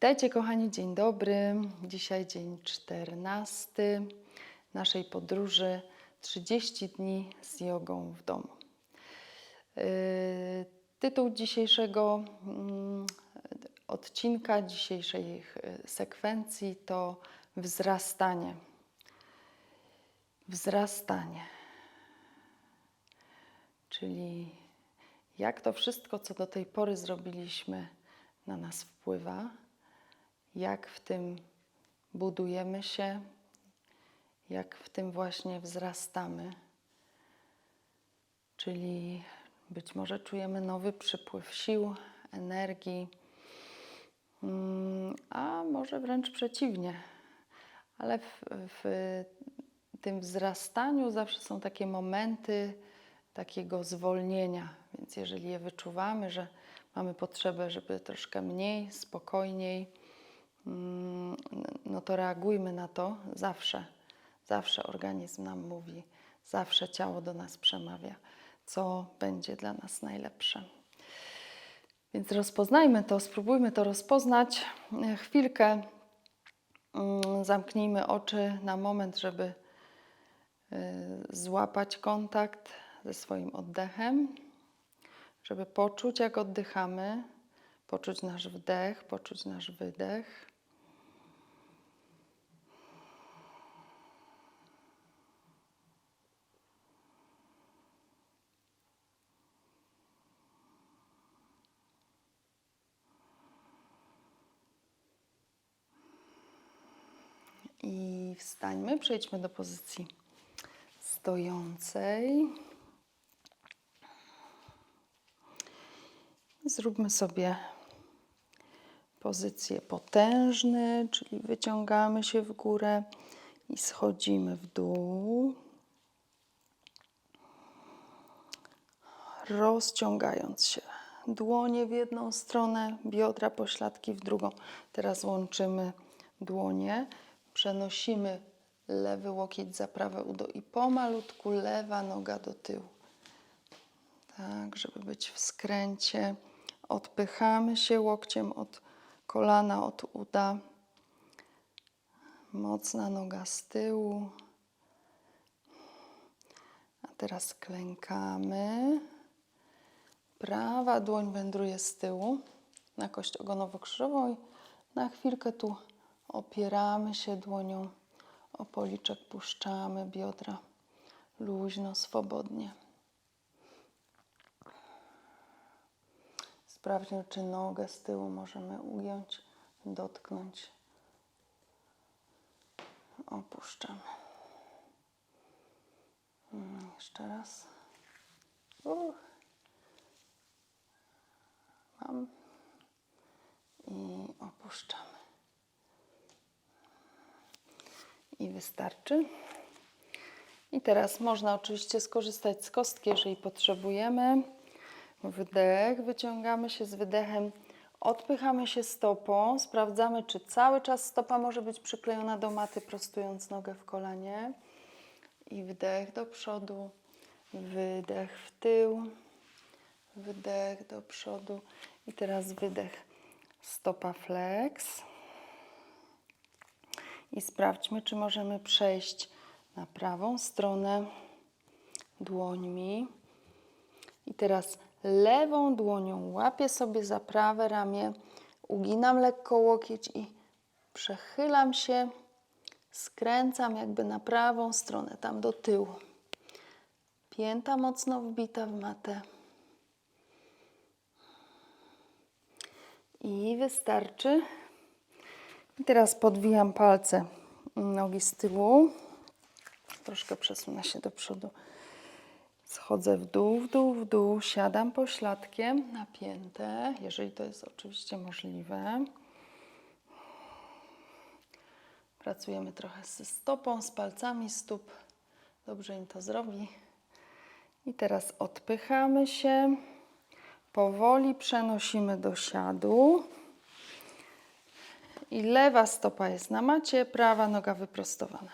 Witajcie kochani, dzień dobry. Dzisiaj dzień 14 naszej podróży 30 dni z jogą w domu. Yy, Tytuł dzisiejszego mm, odcinka, dzisiejszej yy, sekwencji to wzrastanie. Wzrastanie. Czyli jak to wszystko, co do tej pory zrobiliśmy, na nas wpływa, jak w tym budujemy się, jak w tym właśnie wzrastamy. Czyli być może czujemy nowy przypływ sił, energii, mm, a może wręcz przeciwnie. Ale w, w tym wzrastaniu zawsze są takie momenty takiego zwolnienia. Więc jeżeli je wyczuwamy, że mamy potrzebę, żeby troszkę mniej, spokojniej, no to reagujmy na to zawsze. Zawsze organizm nam mówi, zawsze ciało do nas przemawia, co będzie dla nas najlepsze. Więc rozpoznajmy to, spróbujmy to rozpoznać. Chwilkę mm, zamknijmy oczy na moment, żeby y, złapać kontakt ze swoim oddechem, żeby poczuć, jak oddychamy, poczuć nasz wdech, poczuć nasz wydech. I wstańmy, przejdźmy do pozycji stojącej. Zróbmy sobie pozycję potężny, czyli wyciągamy się w górę i schodzimy w dół. Rozciągając się. Dłonie w jedną stronę, biodra, pośladki w drugą. Teraz łączymy dłonie, przenosimy lewy łokieć za prawe udo i pomalutku lewa noga do tyłu. Tak, żeby być w skręcie. Odpychamy się łokciem od kolana, od uda. Mocna noga z tyłu. A teraz klękamy. Prawa dłoń wędruje z tyłu na kość ogonowo-krzyżową i na chwilkę tu opieramy się dłonią o policzek, puszczamy biodra luźno, swobodnie. Sprawdźmy, czy nogę z tyłu możemy ugiąć, dotknąć. Opuszczamy. Mm, Jeszcze raz. Mam. I opuszczamy. I wystarczy. I teraz można oczywiście skorzystać z kostki, jeżeli potrzebujemy. Wdech, wyciągamy się z wydechem, odpychamy się stopą, sprawdzamy, czy cały czas stopa może być przyklejona do maty, prostując nogę w kolanie. I wdech do przodu, wydech w tył, wdech do przodu. I teraz wydech, stopa flex. I sprawdźmy, czy możemy przejść na prawą stronę dłońmi. I teraz lewą dłonią łapię sobie za prawe ramię, uginam lekko łokieć i przechylam się, skręcam jakby na prawą stronę, tam do tyłu. Pięta mocno wbita w matę. I wystarczy. I teraz podwijam palce nogi z tyłu. Troszkę przesunę się do przodu. Schodzę w dół, w dół, w dół, siadam pośladkiem na piętę, jeżeli to jest oczywiście możliwe. Pracujemy trochę ze stopą, z palcami stóp. Dobrze im to zrobi. I teraz odpychamy się. Powoli przenosimy do siadu. I lewa stopa jest na macie, prawa noga wyprostowana.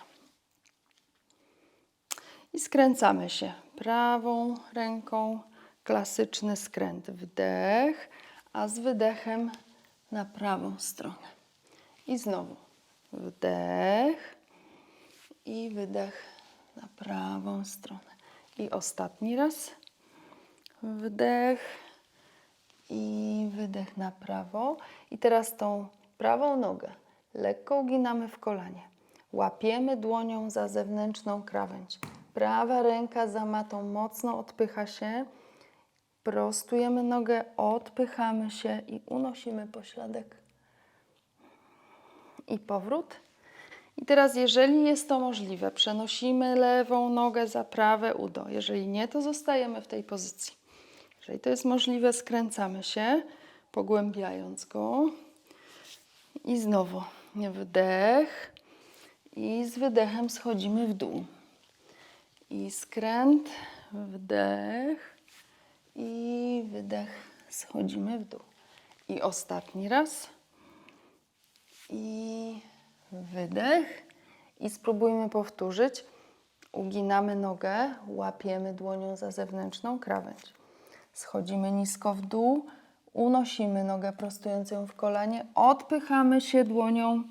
I skręcamy się prawą ręką. Klasyczny skręt. Wdech, a z wydechem na prawą stronę. I znowu wdech i wydech na prawą stronę. I ostatni raz. Wdech i wydech na prawo. I teraz tą prawą nogę lekko uginamy w kolanie. Łapiemy dłonią za zewnętrzną krawędź. Prawa ręka za matą mocno odpycha się. Prostujemy nogę, odpychamy się i unosimy pośladek. I powrót. I teraz, jeżeli jest to możliwe, przenosimy lewą nogę za prawe udo. Jeżeli nie, to zostajemy w tej pozycji. Jeżeli to jest możliwe, skręcamy się, pogłębiając go. I znowu wdech. I z wydechem schodzimy w dół. I skręt, wdech. I wydech, schodzimy w dół. I ostatni raz. I wydech. I spróbujmy powtórzyć. Uginamy nogę, łapiemy dłonią za zewnętrzną krawędź. Schodzimy nisko w dół, unosimy nogę prostując ją w kolanie, odpychamy się dłonią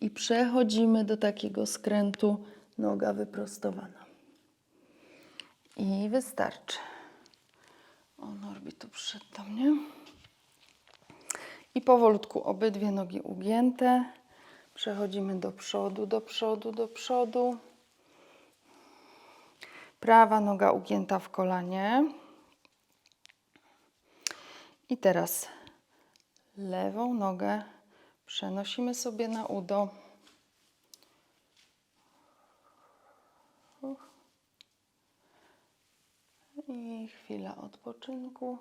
i przechodzimy do takiego skrętu noga wyprostowana. I wystarczy. O, Norbi tu przyszedł do mnie. I powolutku obydwie nogi ugięte. Przechodzimy do przodu, do przodu, do przodu. Prawa noga ugięta w kolanie. I teraz lewą nogę przenosimy sobie na udo. I chwila odpoczynku.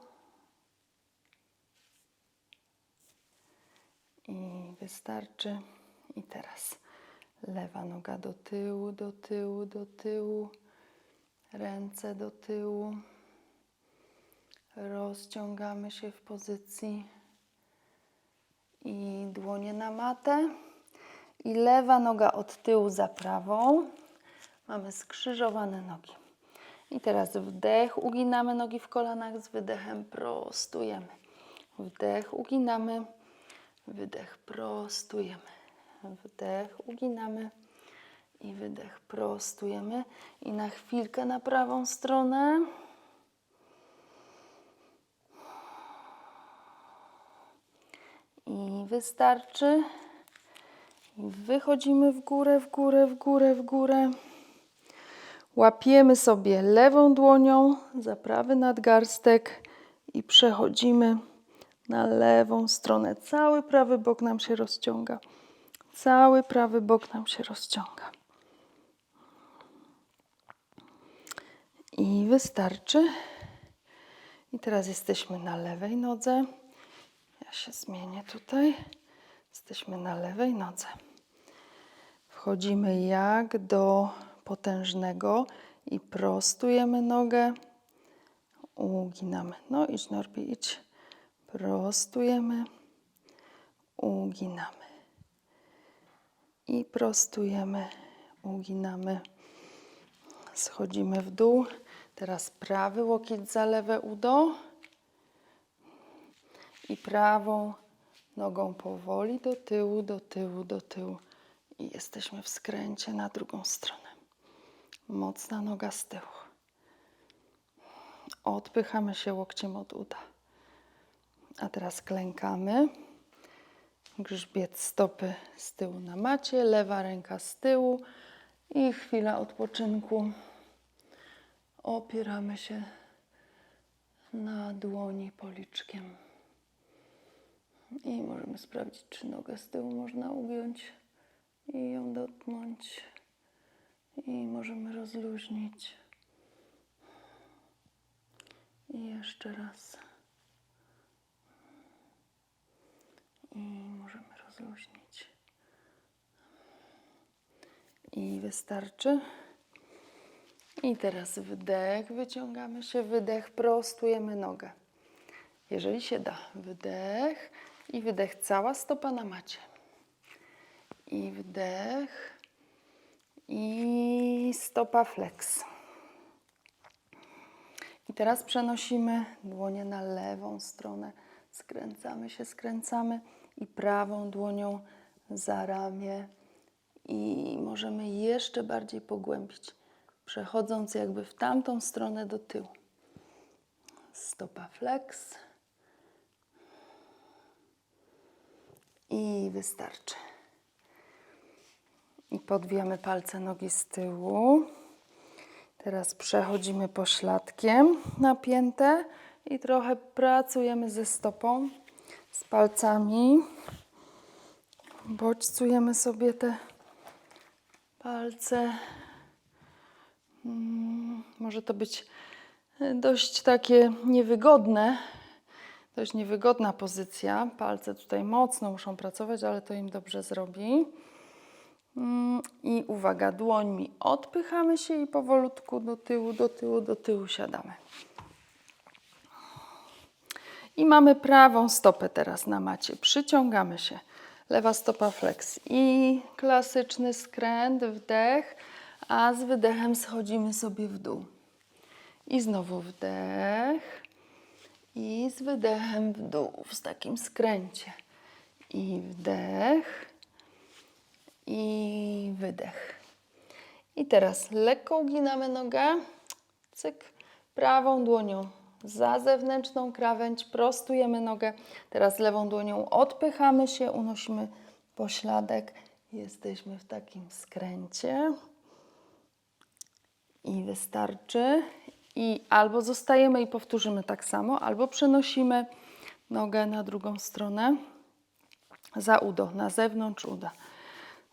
I wystarczy. I teraz lewa noga do tyłu, do tyłu, do tyłu. Ręce do tyłu. Rozciągamy się w pozycji i dłonie na matę. I lewa noga od tyłu za prawą. Mamy skrzyżowane nogi. I teraz wdech, uginamy nogi w kolanach z wydechem, prostujemy. Wdech, uginamy, wydech, prostujemy. Wdech, uginamy i wydech, prostujemy. I na chwilkę na prawą stronę. I wystarczy. Wychodzimy w górę, w górę, w górę, w górę. Łapiemy sobie lewą dłonią za prawy nadgarstek i przechodzimy na lewą stronę. Cały prawy bok nam się rozciąga. Cały prawy bok nam się rozciąga. I wystarczy. I teraz jesteśmy na lewej nodze. Ja się zmienię tutaj. Jesteśmy na lewej nodze. Wchodzimy jak do potężnego i prostujemy nogę. Uginamy. No idź Norbi, idź. Prostujemy. Uginamy. I prostujemy. Uginamy. Schodzimy w dół. Teraz prawy łokieć za lewe udo i prawą nogą powoli do tyłu, do tyłu, do tyłu. I jesteśmy w skręcie na drugą stronę. Mocna noga z tyłu. Odpychamy się łokciem od uda. A teraz klękamy. Grzbiet stopy z tyłu na macie, lewa ręka z tyłu i chwila odpoczynku. Opieramy się na dłoni policzkiem. I możemy sprawdzić, czy nogę z tyłu można ugiąć i ją dotknąć. I możemy rozluźnić. I jeszcze raz. I możemy rozluźnić. I wystarczy. I teraz wdech, wyciągamy się, wydech, prostujemy nogę. Jeżeli się da, wdech i wydech, cała stopa na macie. I wdech i stopa flex. I teraz przenosimy dłonie na lewą stronę, Skręcamy się, skręcamy i prawą dłonią za ramię i możemy jeszcze bardziej pogłębić, przechodząc jakby w tamtą stronę do tyłu. Stopa flex. I wystarczy. I podwijamy palce nogi z tyłu. Teraz przechodzimy pośladkiem napięte i trochę pracujemy ze stopą, z palcami. Bodźcujemy sobie te palce. Mm, Może to być dość takie niewygodne, dość niewygodna pozycja. Palce tutaj mocno muszą pracować, ale to im dobrze zrobi. Mm, I uwaga, dłońmi odpychamy się i powolutku do tyłu, do tyłu, do tyłu siadamy. I mamy prawą stopę teraz na macie. Przyciągamy się. Lewa stopa flex. I klasyczny skręt, wdech, a z wydechem schodzimy sobie w dół. I znowu wdech. I z wydechem w dół, w takim skręcie. I wdech. I wydech. I teraz lekko uginamy nogę. Cyk. Prawą dłonią za zewnętrzną krawędź, prostujemy nogę. Teraz lewą dłonią odpychamy się, unosimy pośladek. Jesteśmy w takim skręcie. I wystarczy. I albo zostajemy i powtórzymy tak samo, albo przenosimy nogę na drugą stronę. Za udo, na zewnątrz uda.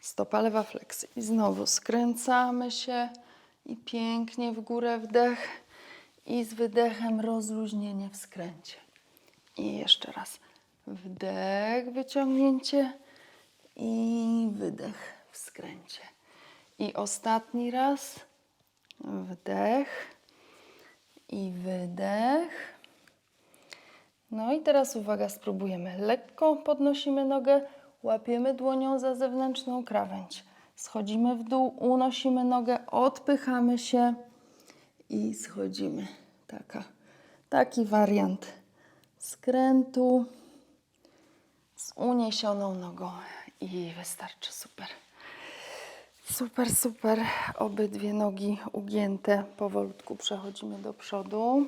Stopa lewa flex. I znowu skręcamy się i pięknie w górę wdech i z wydechem rozluźnienie w skręcie. I jeszcze raz. Wdech, wyciągnięcie i wydech w skręcie. I ostatni raz. Wdech i wydech. No i teraz uwaga, spróbujemy. Lekko podnosimy nogę, łapiemy dłonią za zewnętrzną krawędź. Schodzimy w dół, unosimy nogę, odpychamy się i schodzimy. Taka, taki wariant skrętu z uniesioną nogą i wystarczy. Super. Super, super. Obydwie nogi ugięte. Powolutku przechodzimy do przodu.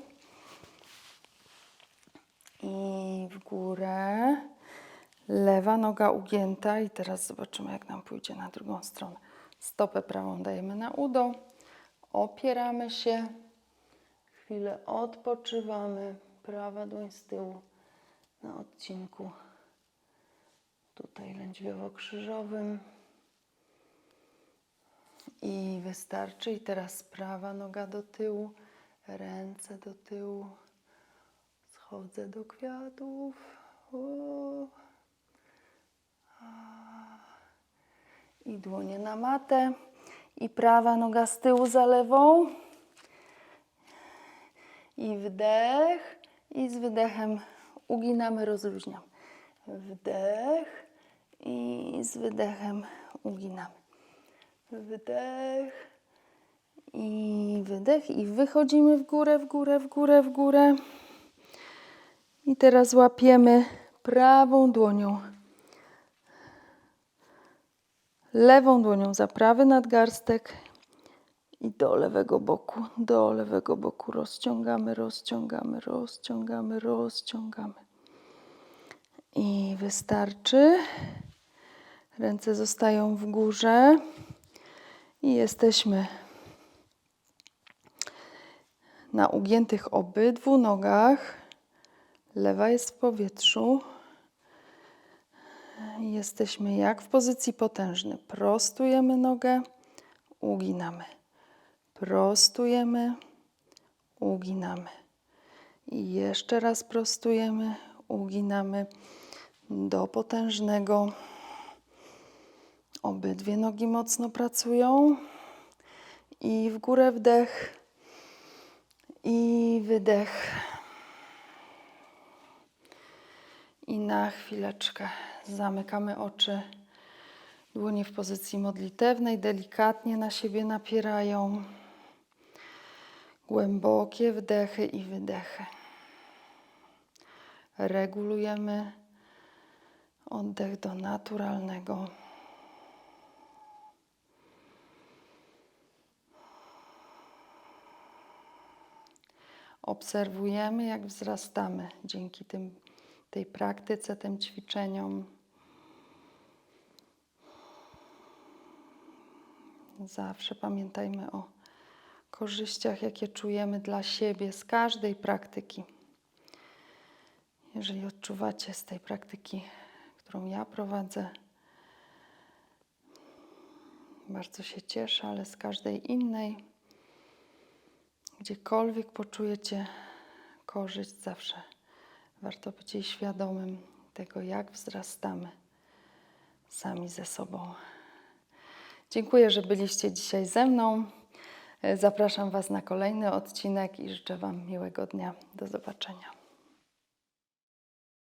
I w górę. Lewa noga ugięta. I teraz zobaczymy, jak nam pójdzie na drugą stronę. Stopę prawą dajemy na udo. Opieramy się. Chwilę odpoczywamy. Prawa dłoń z tyłu na odcinku tutaj lędźwiowo-krzyżowym. I wystarczy. I teraz prawa noga do tyłu, ręce do tyłu. Schodzę do kwiatów. I dłonie na matę. I prawa noga z tyłu za lewą. I wdech. I z wydechem uginamy, rozluźniamy. Wdech. I z wydechem uginamy. Wdech i wydech i wychodzimy w górę, w górę, w górę, w górę. I teraz łapiemy prawą dłonią. Lewą dłonią za prawy nadgarstek i do lewego boku, do lewego boku rozciągamy, rozciągamy, rozciągamy, rozciągamy. I wystarczy. Ręce zostają w górze. I jesteśmy na ugiętych obydwu nogach. Lewa jest w powietrzu. Jesteśmy jak w pozycji potężnej. Prostujemy nogę, uginamy. Prostujemy, uginamy. I jeszcze raz prostujemy, uginamy do potężnego. Obydwie nogi mocno pracują. I w górę wdech. I wydech. I na chwileczkę zamykamy oczy. Dłonie w pozycji modlitewnej, delikatnie na siebie napierają. Głębokie wdechy i wydechy. regulujemy oddech do naturalnego. Obserwujemy, jak wzrastamy dzięki tym, tej praktyce, tym ćwiczeniom. Zawsze pamiętajmy o korzyściach, jakie czujemy dla siebie z każdej praktyki. Jeżeli odczuwacie z tej praktyki, którą ja prowadzę, bardzo się cieszę, ale z każdej innej, gdziekolwiek poczujecie korzyść, zawsze warto być jej świadomym tego, jak wzrastamy sami ze sobą. Dziękuję, że byliście dzisiaj ze mną. Zapraszam Was na kolejny odcinek i życzę Wam miłego dnia. Do zobaczenia.